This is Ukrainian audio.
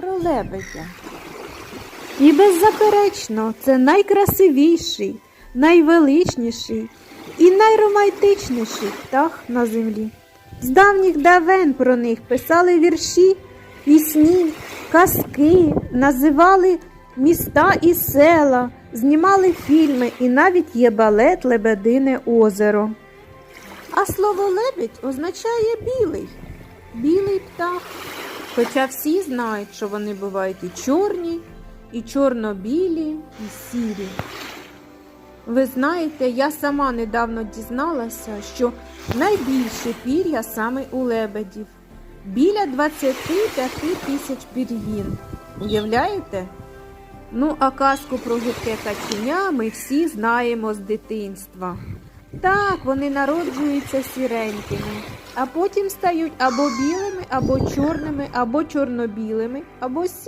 про лебедя. І беззаперечно, це найкрасивіший, найвеличніший і найромантичніший птах на землі. З давніх давен про них писали вірші, пісні, казки, називали міста і села, знімали фільми і навіть є балет Лебедине озеро. А слово лебедь означає білий, білий птах. Хоча всі знають, що вони бувають і чорні, і чорно-білі, і сірі. Ви знаєте, я сама недавно дізналася, що найбільше пір'я саме у лебедів. Біля 25 тисяч пір'їн. Уявляєте? Ну, а казку про гидке каченя ми всі знаємо з дитинства. Так, вони народжуються сіренькими, а потім стають або білими, або чорними, або чорно-білими, або сірими.